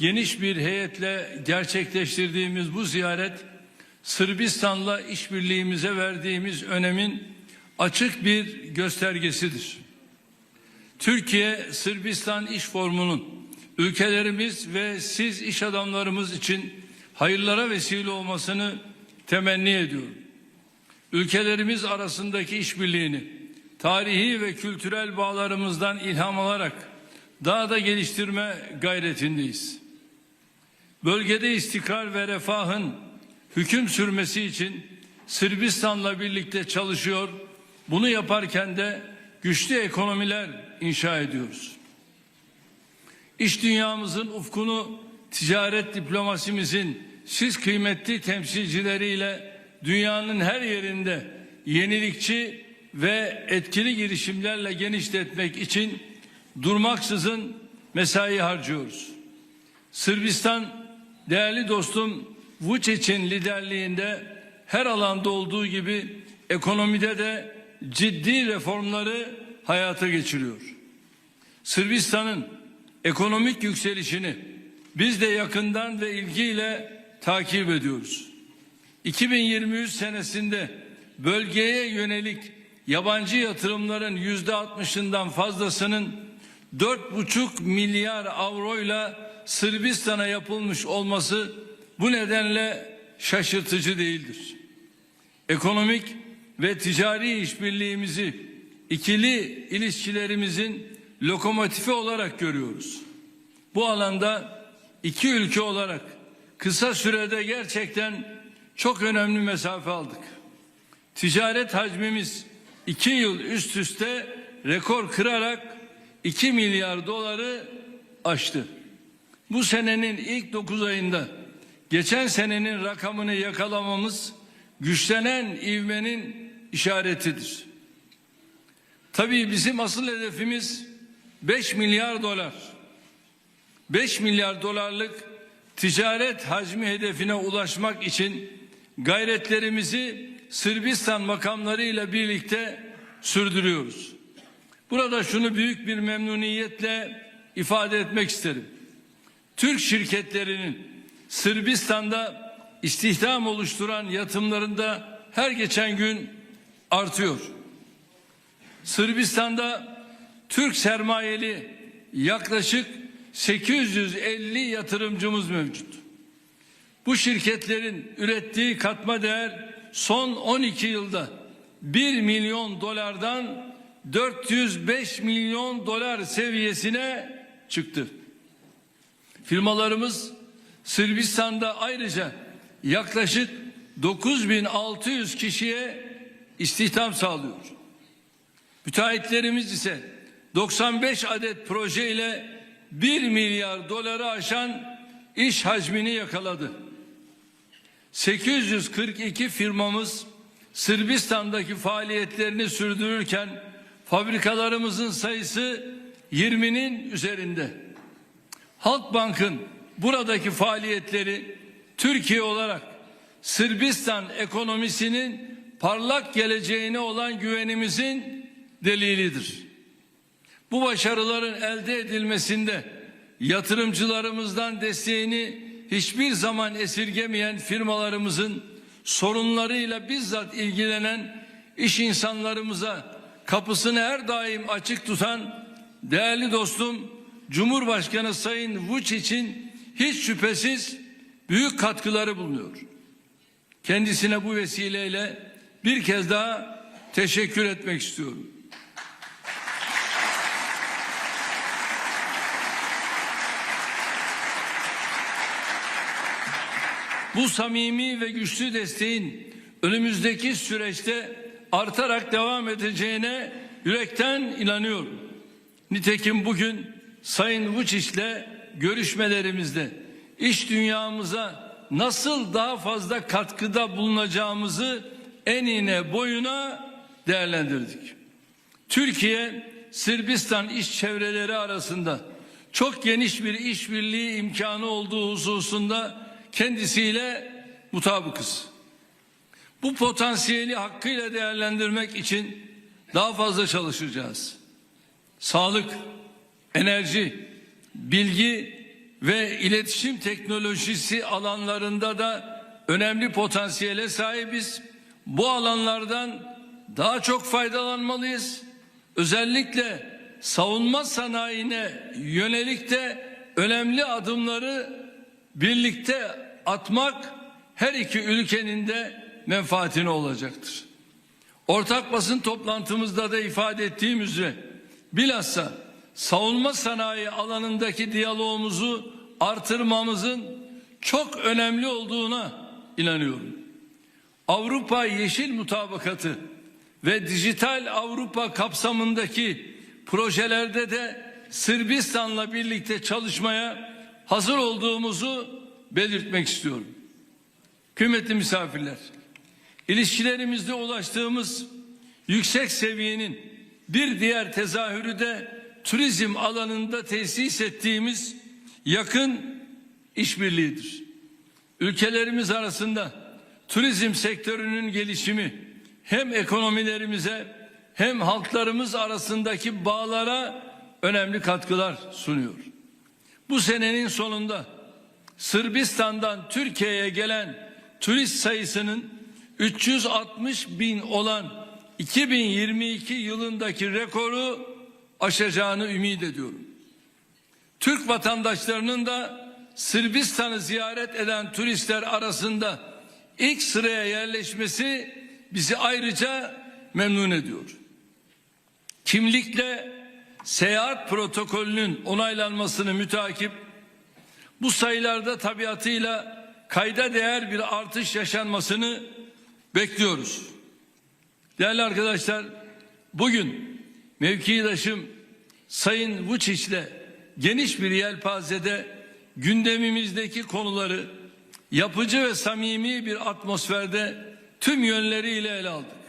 geniş bir heyetle gerçekleştirdiğimiz bu ziyaret Sırbistan'la işbirliğimize verdiğimiz önemin açık bir göstergesidir. Türkiye Sırbistan İş Formu'nun ülkelerimiz ve siz iş adamlarımız için hayırlara vesile olmasını temenni ediyorum. Ülkelerimiz arasındaki işbirliğini tarihi ve kültürel bağlarımızdan ilham alarak daha da geliştirme gayretindeyiz. Bölgede istikrar ve refahın hüküm sürmesi için Sırbistan'la birlikte çalışıyor. Bunu yaparken de güçlü ekonomiler inşa ediyoruz. İş dünyamızın ufkunu ticaret diplomasimizin siz kıymetli temsilcileriyle dünyanın her yerinde yenilikçi ve etkili girişimlerle genişletmek için durmaksızın mesai harcıyoruz. Sırbistan değerli dostum Vučić'in liderliğinde her alanda olduğu gibi ekonomide de ciddi reformları hayata geçiriyor. Sırbistan'ın ekonomik yükselişini biz de yakından ve ilgiyle takip ediyoruz. 2023 senesinde bölgeye yönelik yabancı yatırımların yüzde altmışından fazlasının 4,5 milyar avroyla Sırbistan'a yapılmış olması bu nedenle şaşırtıcı değildir. Ekonomik ve ticari işbirliğimizi ikili ilişkilerimizin lokomotifi olarak görüyoruz. Bu alanda iki ülke olarak kısa sürede gerçekten çok önemli mesafe aldık. Ticaret hacmimiz iki yıl üst üste rekor kırarak 2 milyar doları aştı. Bu senenin ilk 9 ayında geçen senenin rakamını yakalamamız güçlenen ivmenin işaretidir. Tabii bizim asıl hedefimiz 5 milyar dolar. 5 milyar dolarlık ticaret hacmi hedefine ulaşmak için gayretlerimizi Sırbistan makamlarıyla birlikte sürdürüyoruz. Burada şunu büyük bir memnuniyetle ifade etmek isterim. Türk şirketlerinin Sırbistan'da istihdam oluşturan yatımlarında her geçen gün artıyor. Sırbistan'da Türk sermayeli yaklaşık 850 yatırımcımız mevcut. Bu şirketlerin ürettiği katma değer son 12 yılda 1 milyon dolardan 405 milyon dolar seviyesine çıktı. Firmalarımız Sırbistan'da ayrıca yaklaşık 9600 kişiye istihdam sağlıyor. Müteahhitlerimiz ise 95 adet proje ile 1 milyar doları aşan iş hacmini yakaladı. 842 firmamız Sırbistan'daki faaliyetlerini sürdürürken fabrikalarımızın sayısı 20'nin üzerinde. Halkbank'ın buradaki faaliyetleri Türkiye olarak Sırbistan ekonomisinin parlak geleceğine olan güvenimizin delilidir. Bu başarıların elde edilmesinde yatırımcılarımızdan desteğini hiçbir zaman esirgemeyen firmalarımızın sorunlarıyla bizzat ilgilenen iş insanlarımıza kapısını her daim açık tutan değerli dostum Cumhurbaşkanı Sayın Vučić'in hiç şüphesiz büyük katkıları bulunuyor. Kendisine bu vesileyle bir kez daha teşekkür etmek istiyorum. Bu samimi ve güçlü desteğin önümüzdeki süreçte artarak devam edeceğine yürekten inanıyorum. Nitekim bugün Sayın Vučić'le görüşmelerimizde iş dünyamıza nasıl daha fazla katkıda bulunacağımızı enine boyuna değerlendirdik. Türkiye Sırbistan iş çevreleri arasında çok geniş bir işbirliği imkanı olduğu hususunda kendisiyle mutabıkız. Bu potansiyeli hakkıyla değerlendirmek için daha fazla çalışacağız. Sağlık, enerji, bilgi ve iletişim teknolojisi alanlarında da önemli potansiyele sahibiz. Bu alanlardan daha çok faydalanmalıyız. Özellikle savunma sanayine yönelik de önemli adımları birlikte atmak her iki ülkenin de menfaatine olacaktır. Ortak basın toplantımızda da ifade ettiğim üzere bilhassa savunma sanayi alanındaki diyalogumuzu artırmamızın çok önemli olduğuna inanıyorum. Avrupa Yeşil Mutabakatı ve Dijital Avrupa kapsamındaki projelerde de Sırbistan'la birlikte çalışmaya hazır olduğumuzu belirtmek istiyorum. Kıymetli misafirler, ilişkilerimizde ulaştığımız yüksek seviyenin bir diğer tezahürü de turizm alanında tesis ettiğimiz yakın işbirliğidir. Ülkelerimiz arasında turizm sektörünün gelişimi hem ekonomilerimize hem halklarımız arasındaki bağlara önemli katkılar sunuyor. Bu senenin sonunda Sırbistan'dan Türkiye'ye gelen turist sayısının 360 bin olan 2022 yılındaki rekoru aşacağını ümit ediyorum. Türk vatandaşlarının da Sırbistan'ı ziyaret eden turistler arasında ilk sıraya yerleşmesi bizi ayrıca memnun ediyor. Kimlikle seyahat protokolünün onaylanmasını mütakip bu sayılarda tabiatıyla kayda değer bir artış yaşanmasını bekliyoruz. Değerli arkadaşlar, bugün mevkidaşım Sayın Vučić'le geniş bir yelpazede gündemimizdeki konuları yapıcı ve samimi bir atmosferde tüm yönleriyle ele aldık.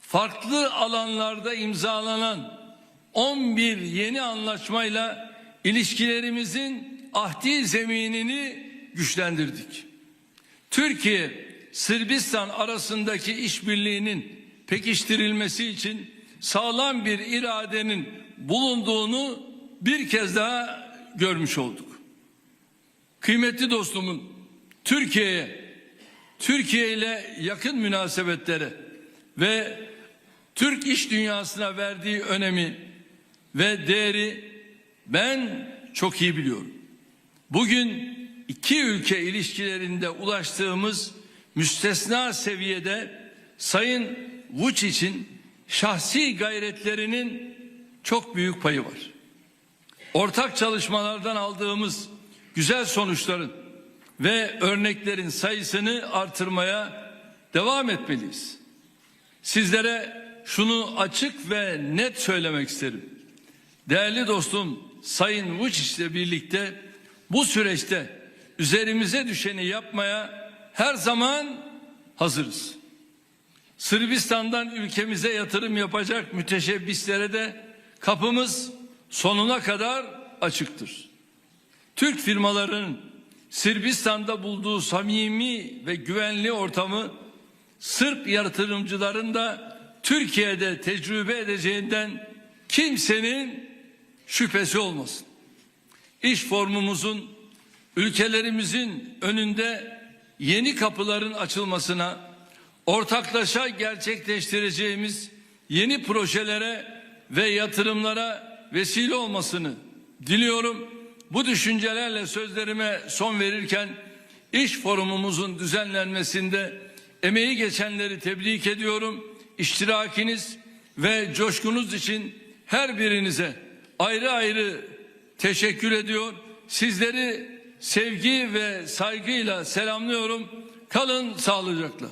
Farklı alanlarda imzalanan 11 yeni anlaşmayla ilişkilerimizin ahdi zeminini güçlendirdik. Türkiye Sırbistan arasındaki işbirliğinin pekiştirilmesi için sağlam bir iradenin bulunduğunu bir kez daha görmüş olduk. Kıymetli dostumun Türkiye'ye, Türkiye ile yakın münasebetlere ve Türk iş dünyasına verdiği önemi ve değeri ben çok iyi biliyorum. Bugün iki ülke ilişkilerinde ulaştığımız müstesna seviyede Sayın Vučić'in şahsi gayretlerinin çok büyük payı var. Ortak çalışmalardan aldığımız güzel sonuçların ve örneklerin sayısını artırmaya devam etmeliyiz. Sizlere şunu açık ve net söylemek isterim. Değerli dostum Sayın Vučić ile birlikte bu süreçte üzerimize düşeni yapmaya her zaman hazırız. Sırbistan'dan ülkemize yatırım yapacak müteşebbislere de kapımız sonuna kadar açıktır. Türk firmalarının Sırbistan'da bulduğu samimi ve güvenli ortamı Sırp yatırımcıların da Türkiye'de tecrübe edeceğinden kimsenin şüphesi olmasın. İş formumuzun ülkelerimizin önünde yeni kapıların açılmasına, ortaklaşa gerçekleştireceğimiz yeni projelere ve yatırımlara vesile olmasını diliyorum. Bu düşüncelerle sözlerime son verirken iş forumumuzun düzenlenmesinde emeği geçenleri tebrik ediyorum. İştirakiniz ve coşkunuz için her birinize ayrı ayrı teşekkür ediyor. Sizleri sevgi ve saygıyla selamlıyorum. Kalın sağlıcakla.